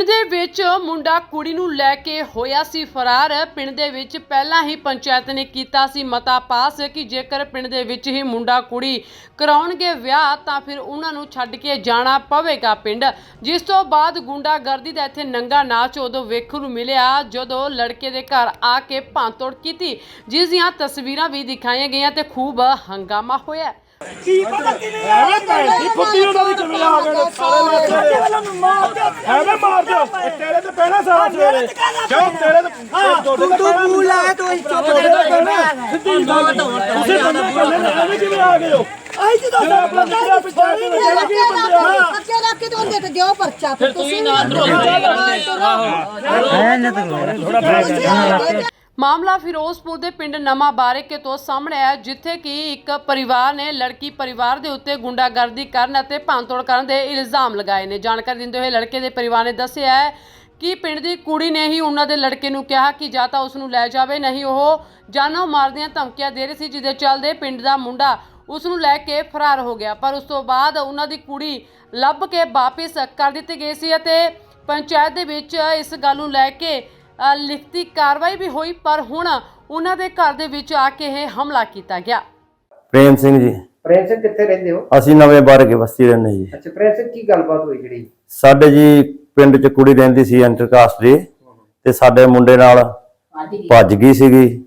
ਪਿੰਡ ਦੇ ਵਿੱਚ ਮੁੰਡਾ ਕੁੜੀ ਨੂੰ ਲੈ ਕੇ ਹੋਇਆ ਸੀ ਫਰਾਰ। ਪਿੰਡ ਦੇ ਵਿੱਚ ਪਹਿਲਾਂ ਹੀ ਪੰਚਾਇਤ ਨੇ ਕੀਤਾ ਸੀ ਮਤਾ ਪਾਸ ਕਿ ਜੇਕਰ ਪਿੰਡ ਦੇ ਵਿੱਚ ਹੀ ਮੁੰਡਾ ਕੁੜੀ ਕਰਾਉਣਗੇ ਵਿਆਹ, ਤਾਂ ਫਿਰ ਉਹਨਾਂ ਨੂੰ ਛੱਡ ਕੇ ਜਾਣਾ ਪਵੇਗਾ ਪਿੰਡ। ਜਿਸ ਤੋਂ ਬਾਅਦ ਗੁੰਡਾਗਰਦੀ ਦਾ ਇੱਥੇ ਨੰਗਾ ਨਾਚ ਉਦੋਂ ਵੇਖਣ ਨੂੰ ਮਿਲਿਆ, ਜਦੋਂ ਲੜਕੇ ਦੇ ਘਰ ਆ ਕੇ ਭੰਨਤੋੜ ਕੀਤੀ, ਜਿਸ ਦੀਆਂ ਤਸਵੀਰਾਂ ਵੀ ਦਿਖਾਈਆਂ ਗਈਆਂ ਤੇ ਖੂਬ ਹੰਗਾਮਾ ਹੋਇਆ। ਐਵੇਂ ਭੈਣ ਦੀ ਫੁੱਟੀ ਉਹਨਾਂ ਦੀ ਕਿਵੇਂ ਆ ਗਏ ਨੇ ਸਾਲੇ ਲੱਗੇ ਐਵੇਂ ਮਾਰ ਦਿਓ। ਇਹ ਤੇਰੇ ਤੇ ਪੈਣਾ ਸਾਰਾ ਸਵੇਰੇ। ਕਿਉਂ ਤੇਰੇ ਤੇ ਤੂੰ ਤੂੰ ਮੂੰਹ ਲਾਇਆ ਤੂੰ ਹੀ ਚੁੱਪ ਦੇ ਸਿੱਧੀ ਗੱਲ ਤੁਸੀਂ ਬੰਦੇ ਕਹਿੰਦੇ ਨੇ ਐਵੇਂ ਕਿਵੇਂ ਆ ਗਏ ਹੋ? ਆਈ ਜਦੋਂ ਜਿਹੜਾ ਆਪਣਾ ਪਿਛਲਾ ਪਿਛਲਾ ਕੇ ਜਿਹੜਾ ਕੀ ਬੰਦੇ ਆ। ਅੱਗੇ ਰੱਖ ਕੇ ਤੇ ਤੇ ਦਿਓ ਪਰਚਾ। ਫਿਰ ਤੁਸੀਂ ਨਾ ਮਾਮਲਾ ਫਿਰੋਜ਼ਪੁਰ ਦੇ ਪਿੰਡ ਨਵਾਂ ਬਾਰੇਕੇ ਤੋਂ ਸਾਹਮਣੇ ਆਇਆ, ਜਿੱਥੇ ਕਿ ਇੱਕ ਪਰਿਵਾਰ ਨੇ ਲੜਕੀ ਪਰਿਵਾਰ ਦੇ ਉੱਤੇ ਗੁੰਡਾਗਰਦੀ ਕਰਨ ਅਤੇ ਭੰਨਤੋੜ ਕਰਨ ਦੇ ਇਲਜ਼ਾਮ ਲਗਾਏ ਨੇ। ਜਾਣਕਾਰੀ ਦਿੰਦੇ ਹੋਏ ਲੜਕੇ ਦੇ ਪਰਿਵਾਰ ਨੇ ਦੱਸਿਆ ਹੈ ਕਿ ਪਿੰਡ ਦੀ ਕੁੜੀ ਨੇ ਹੀ ਉਹਨਾਂ ਦੇ ਲੜਕੇ ਨੂੰ ਕਿਹਾ ਕਿ ਜਾਂ ਤਾਂ ਉਸ ਨੂੰ ਲੈ ਜਾਵੇ, ਨਹੀਂ ਉਹ ਜਾਨੋਂ ਮਾਰਦੀਆਂ ਧਮਕੀਆਂ ਦੇ ਰਹੀ ਸੀ, ਜਿਹਦੇ ਚੱਲਦੇ ਪਿੰਡ ਦਾ ਮੁੰਡਾ ਉਸ ਨੂੰ ਲੈ ਕੇ ਫਰਾਰ ਹੋ ਗਿਆ। ਪਰ ਉਸ ਤੋਂ ਬਾਅਦ ਉਹਨਾਂ ਦੀ ਕੁੜੀ ਲੱਭ ਕੇ ਵਾਪਿਸ ਕਰ ਦਿੱਤੀ ਗਈ ਸੀ ਅਤੇ ਪੰਚਾਇਤ ਦੇ ਵਿੱਚ ਇਸ ਗੱਲ ਨੂੰ ਲੈ ਕੇ ਲਿਖਤੀ ਕਾਰਵਾਈ ਵੀ ਹੋਈ ਪਰ ਹੁਣ ਉਹਨਾਂ ਦੇ ਘਰ ਦੇ ਵਿੱਚ ਆ ਕੇ ਇਹ ਹਮਲਾ ਕੀਤਾ ਗਿਆ। ਪ੍ਰੇਮ ਸਿੰਘ ਜੀ। ਪ੍ਰੇਮ ਸਿੰਘ ਕਿੱਥੇ ਰਹਿੰਦੇ ਹੋ? ਅਸੀਂ ਨਵੇਂ ਬਾਰ ਕੇ ਬਸਤੀ ਰਹਿੰਦੇ ਜੀ। ਅੱਛਾ ਪ੍ਰੇਮ ਸਿੰਘ ਕੀ ਗੱਲਬਾਤ ਹੋਈ ਜਿਹੜੀ? ਸਾਡੇ ਜੀ ਪਿੰਡ 'ਚ ਕੁੜੀ ਰਹਿੰਦੀ ਸੀ ਇੰਟਰਕਾਸਟ ਦੀ ਤੇ ਸਾਡੇ ਮੁੰਡੇ ਨਾਲ ਭੱਜ ਗਈ। ਸੀਗੀ।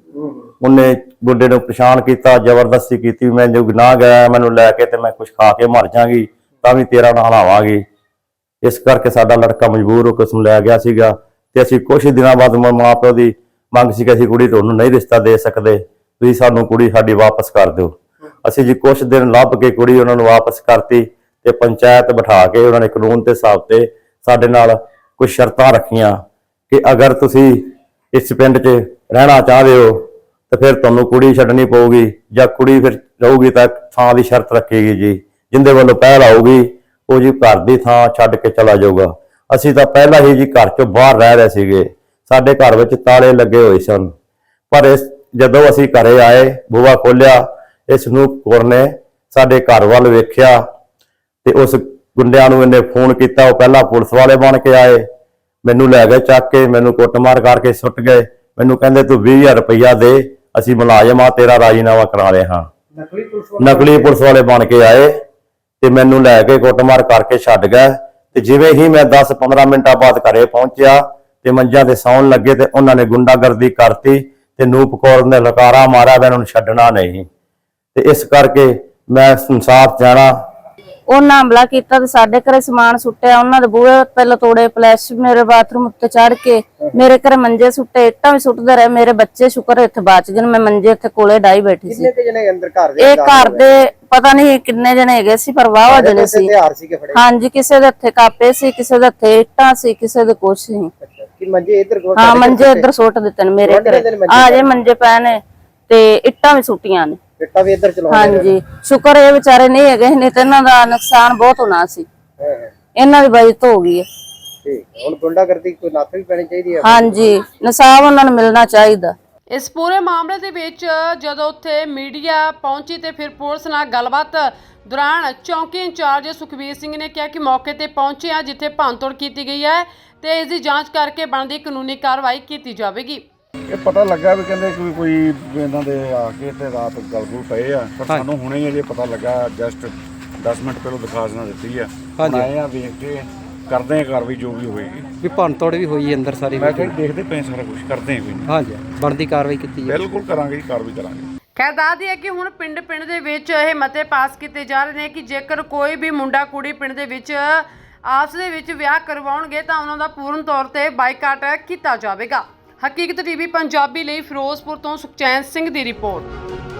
ਉਹਨੇ ਗੁੱਡੇ ਨੂੰ ਪਛਾਣ ਕੀਤਾ ਜ਼ਬਰਦਸਤੀ ਕੀਤੀ ਮੈਂ ਜੋ ਗੁਨਾਹ ਗਿਆ ਮੈਨੂੰ ਲੈ ਕੇ ਤੇ ਮੈਂ ਕੁਝ ਖਾ ਕੇ ਮਰ ਜਾਾਂਗੀ ਤਾਂ ਵੀ ਤੇਰਾ ਨਾਲ ਹਲਾਵਾਂਗੀ ਇਸ ਕਰਕੇ ਸਾਡਾ ਲੜਕਾ ਮਜਬੂਰ ਹੋ ਕੇ ਉਸ ਨੂੰ ਲੈ ਗਿਆ ਸੀਗਾ। ਤੇ ਅਸੀਂ ਕੁਝ ਦਿਨਾਂ ਬਾਅਦ ਮਾਂ ਪਿਓ ਦੀ ਮੰਗ ਸੀ ਕਿ ਅਸੀਂ ਕੁੜੀ ਤੁਹਾਨੂੰ ਨਹੀਂ ਰਿਸ਼ਤਾ ਦੇ ਸਕਦੇ, ਤੁਸੀਂ ਸਾਨੂੰ ਕੁੜੀ ਸਾਡੀ ਵਾਪਸ ਕਰ ਦਿਓ। ਅਸੀਂ ਜੀ ਕੁਝ ਦਿਨ ਲੱਭ ਕੇ ਕੁੜੀ ਉਹਨਾਂ ਨੂੰ ਵਾਪਸ ਕਰਤੀ ਤੇ ਪੰਚਾਇਤ ਬਿਠਾ ਕੇ ਉਹਨਾਂ ਨੇ ਕਾਨੂੰਨ ਦੇ ਹਿਸਾਬ ਤੇ ਸਾਡੇ ਨਾਲ ਕੁਝ ਸ਼ਰਤਾਂ ਰੱਖੀਆਂ ਕਿ ਅਗਰ ਤੁਸੀਂ ਇਸ ਪਿੰਡ 'ਚ ਰਹਿਣਾ ਚਾਹਦੇ ਹੋ, ਤਾਂ ਫਿਰ ਤੁਹਾਨੂੰ ਕੁੜੀ ਛੱਡਣੀ ਪਊਗੀ ਜਾਂ ਕੁੜੀ ਫਿਰ ਰਹੂਗੀ ਤਾਂ ਥਾਂ ਦੀ ਸ਼ਰਤ ਰੱਖੇਗੀ ਜੀ। ਜਿੰਦੇ ਵੱਲੋਂ ਪਹਿਲ ਆਊਗੀ, ਉਹ ਜੀ ਘਰ ਦੀ ਥਾਂ ਛੱਡ ਕੇ ਚਲਾ ਜਾਊਗਾ। ਅਸੀਂ ਤਾਂ ਪਹਿਲਾਂ ਹੀ ਜੀ ਘਰ ਚੋਂ ਬਾਹਰ ਰਹਿ ਰਹੇ ਸੀਗੇ। ਸਾਡੇ ਘਰ ਵਿੱਚ ਤਾਲੇ ਲੱਗੇ ਹੋਏ ਸਨ। ਪਰ ਇਸ ਜਦੋਂ ਅਸੀਂ ਘਰੇ ਆਏ ਬੂਹਾ ਖੋਲਿਆ ਇਸ ਨੂੰ ਕੌਰ ਨੇ ਸਾਡੇ ਘਰ ਵੱਲ ਵੇਖਿਆ ਤੇ ਉਸ ਗੁੰਡਿਆਂ ਨੂੰ ਇਹਨੇ ਫੋਨ ਕੀਤਾ। ਉਹ ਪਹਿਲਾਂ ਪੁਲਿਸ ਵਾਲੇ ਬਣ ਕੇ ਆਏ। ਮੈਨੂੰ ਲੈ ਗਏ ਚੱਕ ਕੇ ਮੈਨੂੰ ਕੁੱਟਮਾਰ ਕਰਕੇ ਸੁੱਟ ਗਏ। ਮੈਨੂੰ ਕਹਿੰਦੇ ਤੂੰ 20000 ਰੁਪਇਆ ਦੇ ਅਸੀਂ ਮੁਲਾਜ਼ਮ ਆ ਤੇਰਾ ਰਾਜੀਨਾਮਾ ਕਰਾ ਰਹੇ ਹਾਂ। ਨਕਲੀ ਪੁਲਿਸ ਵਾਲੇ ਨਕਲੀ ਪੁਲਿਸ ਵਾਲੇ ਬਣ ਕੇ ਆਏ ਤੇ ਮੈਨੂੰ ਲੈ ਕੇ ਕੁੱਟਮਾਰ ਕਰਕੇ ਛੱਡ ਗਏ। ਤੇ ਜਿਵੇਂ ਹੀ ਮੈਂ 10-15 ਮਿੰਟਾਂ ਬਾਅਦ ਘਰੇ ਪਹੁੰਚਿਆ ਤੇ ਮੰਜਾਂ ਤੇ ਸੌਣ ਲੱਗੇ ਤੇ ਉਹਨਾਂ ਨੇ ਗੁੰਡਾਗਰਦੀ ਕਰਤੀ ਤੇ ਨੂਪ ਕੌਰ ਨੇ ਲਕਾਰਾ ਮਾਰਿਆ, ਮੈਂ ਉਹਨਾਂ ਨੂੰ ਛੱਡਣਾ ਨਹੀਂ। ਤੇ ਇਸ ਕਰਕੇ ਮੈਂ ਸੰਸਾਰ ਜਾਣਾ ਉਹਨਾਂ ਹਮਲਾ ਕੀਤਾ ਤੇ ਸਾਡੇ ਘਰੇ ਸਮਾਨ ਸੁੱਟਿਆ ਉਹਨਾਂ ਦੇ ਬੂਹੇ ਪਹਿਲਾਂ ਤੋੜੇ ਫਲੈਸ਼ ਮੇਰੇ ਬਾਥਰੂਮ ਉੱਤੇ ਚੜ ਕੇ ਮੇਰੇ ਘਰੇ ਮੰਜੇ ਸੁੱਟੇ ਇੱਟਾਂ ਵੀ ਸੁੱਟਦੇ ਰਹੇ ਮੇਰੇ ਬੱਚੇ ਸ਼ੁਕਰ ਇੱਥੇ ਬਚ ਗਏ ਮੈਂ ਮੰਜੇ ਇੱਥੇ ਕੋਲੇ ਡਾਈ ਬੈਠੀ ਸੀ। ਕਿੰਨੇ ਤੇ ਜਣੇ ਅੰਦਰ ਘਰ ਦੇ ਇਹ ਘਰ ਦੇ ਪਤਾ ਨਹੀਂ ਕਿੰਨੇ ਜਣੇ ਹੈਗੇ ਸੀ ਪਰ ਵਾਹਵਾ ਜਣੇ ਸੀ। ਹਾਂਜੀ ਕਿਸੇ ਦੇ ਹੱਥੇ ਕਾਪੇ ਸੀ ਕਿਸੇ ਦੇ ਹੱਥੇ ਇੱਟਾਂ ਸੀ ਕਿਸੇ ਦੇ ਕੁਛ ਸੀ। ਕਿ ਮੰਜੇ ਇੱਧਰ ਕੋਲ ਹਾਂ ਮੰਜੇ ਇੱਧਰ ਸੁੱਟ ਦਿੱਤੇ ਨੇ ਮੇਰੇ ਘਰੇ। ਆ ਜੇ ਮੰਜੇ ਪਏ ਨੇ ਤੇ ਇੱਟਾਂ ਵੀ ਸੁੱਟੀਆਂ ਨੇ। ਇੱਟਾ ਵੀ ਇੱਧਰ ਚਲਾਉਂਦੇ ਹਾਂਜੀ। ਸ਼ੁਕਰ ਇਹ ਵਿਚਾਰੇ ਨਹੀਂ ਹੈਗੇ ਨਹੀਂ ਤੇ ਇਹਨਾਂ ਦਾ ਨੁਕਸਾਨ ਬਹੁਤ ਹੋਣਾ ਸੀ। ਹਾਂ, ਇਹਨਾਂ ਦੀ ਬਚਤ ਹੋ ਗਈ ਹੈ। ਠੀਕ। ਹੁਣ ਗੁੰਡਾਗਰਦੀ ਕੋਈ ਨੱਥ ਵੀ ਪੈਣੀ ਚਾਹੀਦੀ ਹੈ? ਹਾਂਜੀ। ਨਸਾਬ ਉਹਨਾਂ ਨੂੰ ਮਿਲਣਾ ਚਾਹੀਦਾ। ਇਸ ਪੂਰੇ ਮਾਮਲੇ ਦੇ ਵਿੱਚ ਜਦੋਂ ਉੱਥੇ ਮੀਡੀਆ ਪਹੁੰਚੀ ਤੇ ਫਿਰ ਪੁਲਿਸ ਨਾਲ ਗੱਲਬਾਤ ਦੌਰਾਨ ਚੌਂਕੀ ਇੰਚਾਰਜ ਸੁਖਬੀਰ ਸਿੰਘ ਨੇ ਕਿਹਾ ਕਿ ਮੌਕੇ ਤੇ ਪਹੁੰਚੇ ਆ ਜਿੱਥੇ ਭੰਨਤੋੜ ਕੀਤੀ ਗਈ ਹੈ ਤੇ ਇਸ ਦੀ ਜਾਂਚ ਕਰਕੇ ਬਣਦੀ ਕਾਨੂੰਨੀ ਕਾਰਵਾਈ ਕੀਤੀ ਜਾਵੇਗੀ। ਇਹ ਪਤਾ ਲੱਗਾ ਵੀ ਕਹਿੰਦੇ ਕੋਈ ਕੋਈ ਇਹਨਾਂ ਦੇ ਆ ਕੇ ਤੇ ਰਾਤ ਗਲਗੁਲ ਪਏ ਆ ਪਰ ਸਾਨੂੰ ਹੁਣੇ ਹੀ ਅਜੇ ਪਤਾ ਲੱਗਾ ਜਸਟ 10 ਮਿੰਟ ਪਹਿਲਾਂ ਦਿਖਾਸਨਾ ਦਿੱਤੀ ਆ। ਹੁਣ ਆਏ ਆ ਵੇਖ ਕੇ ਕਰਦੇ ਆ ਕਾਰਵਾਈ ਜੋ ਵੀ ਹੋਏਗੀ। ਵੀ ਭੰਨ ਤੋੜ ਵੀ ਹੋਈ ਹੈ ਅੰਦਰ ਸਾਰੀ ਮੈਂ ਕਿਹਾ ਦੇਖਦੇ ਪਏ ਸਾਰਾ ਕੁਝ ਕਰਦੇ ਆ ਕੋਈ ਨਹੀਂ। ਹਾਂਜੀ ਬਣਦੀ ਕਾਰਵਾਈ ਕੀਤੀ ਹੈ ਬਿਲਕੁਲ ਕਰਾਂਗੇ ਜੀ ਕਾਰਵਾਈ ਕਰਾਂਗੇ। ਖੈਰ ਦੱਸਦੀ ਹੈ ਕਿ ਹੁਣ ਪਿੰਡ ਪਿੰਡ ਦੇ ਵਿੱਚ ਇਹ ਮਤੇ ਪਾਸ ਕੀਤੇ ਜਾ ਰਹੇ ਨੇ ਕਿ ਜੇਕਰ ਕੋਈ ਵੀ ਮੁੰਡਾ ਕੁੜੀ ਪਿੰਡ ਦੇ ਵਿੱਚ ਆਪਸ ਦੇ ਵਿੱਚ ਵਿਆਹ ਕਰਵਾਉਣਗੇ ਤਾਂ ਉਹਨਾਂ ਦਾ ਪੂਰਨ ਤੌਰ ਤੇ ਬਾਈਕਾਟ ਕੀਤਾ ਜਾਵੇਗਾ। ਹਕੀਕਤ ਟੀਵੀ ਪੰਜਾਬੀ ਲਈ ਫਿਰੋਜ਼ਪੁਰ ਤੋਂ ਸੁਖਚੈਨ ਸਿੰਘ ਦੀ ਰਿਪੋਰਟ।